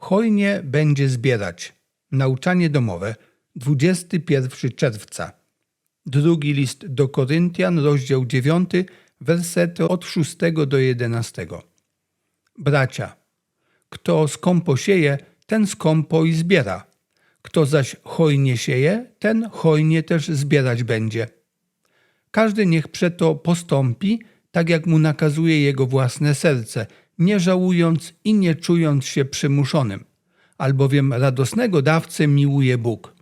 hojnie będzie zbierać. Nauczanie domowe, 21 czerwca. Drugi list do Koryntian, rozdział 9, wersety od 6 do 11. Bracia, kto skąpo sieje, ten skąpo i zbiera. Kto zaś hojnie sieje, ten hojnie też zbierać będzie. Każdy niech przeto postąpi, tak jak mu nakazuje jego własne serce, nie żałując i nie czując się przymuszonym, albowiem radosnego dawcę miłuje Bóg.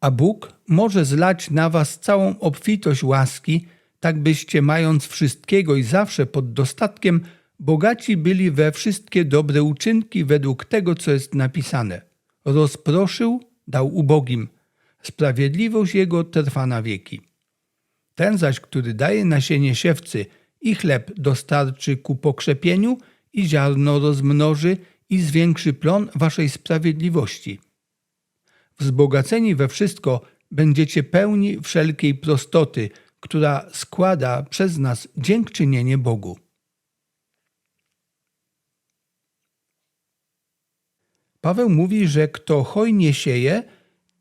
A Bóg może zlać na was całą obfitość łaski, tak byście mając wszystkiego i zawsze pod dostatkiem, bogaci byli we wszystkie dobre uczynki według tego, co jest napisane. Rozproszył, dał ubogim. Sprawiedliwość jego trwa na wieki. Ten zaś, który daje nasienie siewcy i chleb dostarczy ku pokrzepieniu i ziarno rozmnoży i zwiększy plon waszej sprawiedliwości. Wzbogaceni we wszystko będziecie pełni wszelkiej prostoty, która składa przez nas dziękczynienie Bogu. Paweł mówi, że kto hojnie sieje,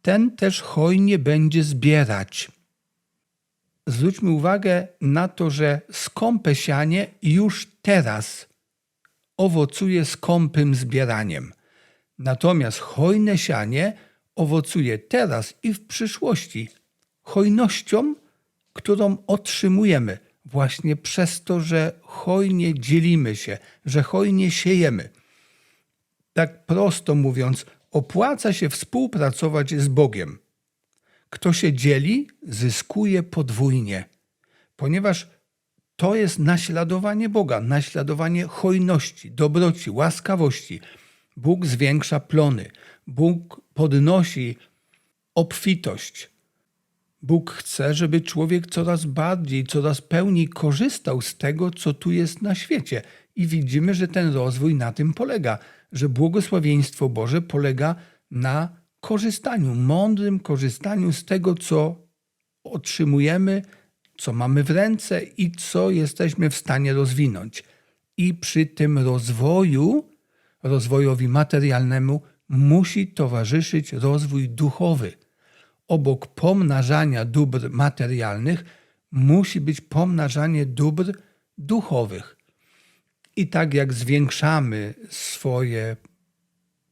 ten też hojnie będzie zbierać. Zwróćmy uwagę na to, że skąpe sianie już teraz owocuje skąpym zbieraniem. Natomiast hojne sianie owocuje teraz i w przyszłości hojnością, którą otrzymujemy właśnie przez to, że hojnie dzielimy się, że hojnie siejemy. Tak prosto mówiąc, opłaca się współpracować z Bogiem. Kto się dzieli, zyskuje podwójnie, ponieważ to jest naśladowanie Boga, naśladowanie hojności, dobroci, łaskawości. Bóg zwiększa plony, Bóg podnosi obfitość. Bóg chce, żeby człowiek coraz bardziej, coraz pełniej korzystał z tego, co tu jest na świecie. I widzimy, że ten rozwój na tym polega, że błogosławieństwo Boże polega na korzystaniu, mądrym korzystaniu z tego, co otrzymujemy, co mamy w ręce i co jesteśmy w stanie rozwinąć. I przy tym rozwoju, rozwojowi materialnemu, musi towarzyszyć rozwój duchowy. Obok pomnażania dóbr materialnych musi być pomnażanie dóbr duchowych. I tak jak zwiększamy swoje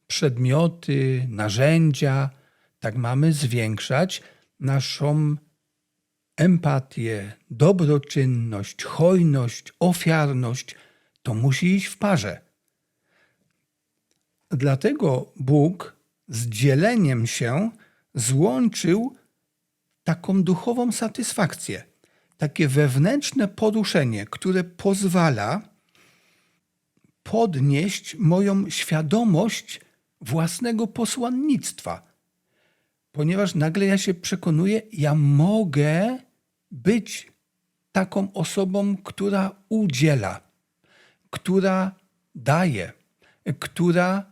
przedmioty, narzędzia, tak mamy zwiększać naszą empatię, dobroczynność, hojność, ofiarność. To musi iść w parze. Dlatego Bóg z dzieleniem się złączył taką duchową satysfakcję, takie wewnętrzne poruszenie, które pozwala podnieść moją świadomość własnego posłannictwa, ponieważ nagle ja się przekonuję, ja mogę być taką osobą, która udziela, która daje, która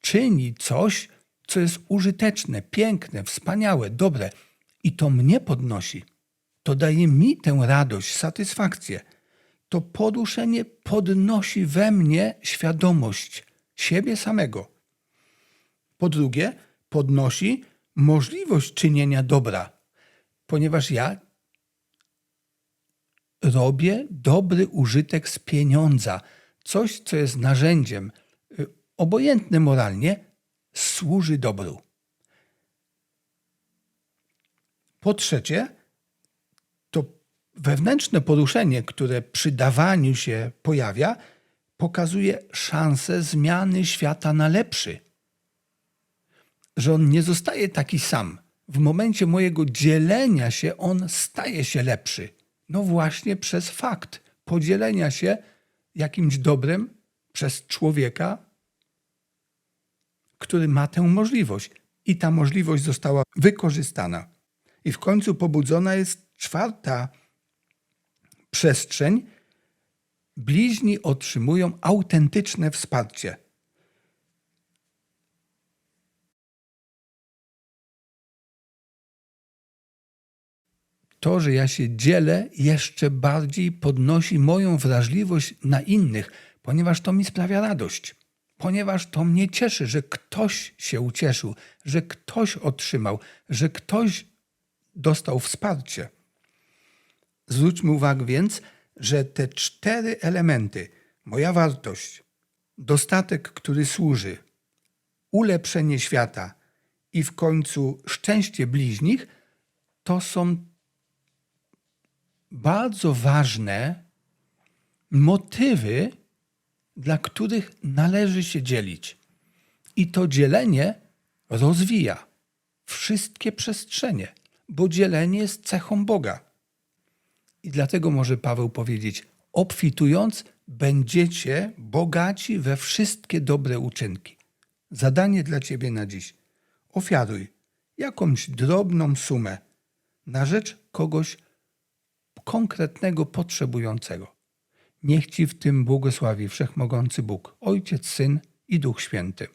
czyni coś, co jest użyteczne, piękne, wspaniałe, dobre i to mnie podnosi. To daje mi tę radość, satysfakcję. To poruszenie podnosi we mnie świadomość siebie samego. Po drugie, podnosi możliwość czynienia dobra, ponieważ ja robię dobry użytek z pieniądza, coś, co jest narzędziem, y, obojętne moralnie, służy dobru. Po trzecie, to wewnętrzne poruszenie, które przy dawaniu się pojawia, pokazuje szansę zmiany świata na lepszy. Że on nie zostaje taki sam. W momencie mojego dzielenia się, on staje się lepszy. No właśnie przez fakt podzielenia się jakimś dobrem przez człowieka, który ma tę możliwość. I ta możliwość została wykorzystana. I w końcu pobudzona jest czwarta przestrzeń. Bliźni otrzymują autentyczne wsparcie. To, że ja się dzielę, jeszcze bardziej podnosi moją wrażliwość na innych, ponieważ to mi sprawia radość ponieważ to mnie cieszy, że ktoś się ucieszył, że ktoś otrzymał, że ktoś dostał wsparcie. Zwróćmy uwagę więc, że te cztery elementy moja wartość, dostatek, który służy, ulepszenie świata i w końcu szczęście bliźnich to są bardzo ważne motywy, dla których należy się dzielić. I to dzielenie rozwija wszystkie przestrzenie, bo dzielenie jest cechą Boga. I dlatego może Paweł powiedzieć: obfitując, będziecie bogaci we wszystkie dobre uczynki. Zadanie dla ciebie na dziś: ofiaruj jakąś drobną sumę na rzecz kogoś konkretnego, potrzebującego. Niech ci w tym błogosławi Wszechmogący Bóg, Ojciec, Syn i Duch Święty.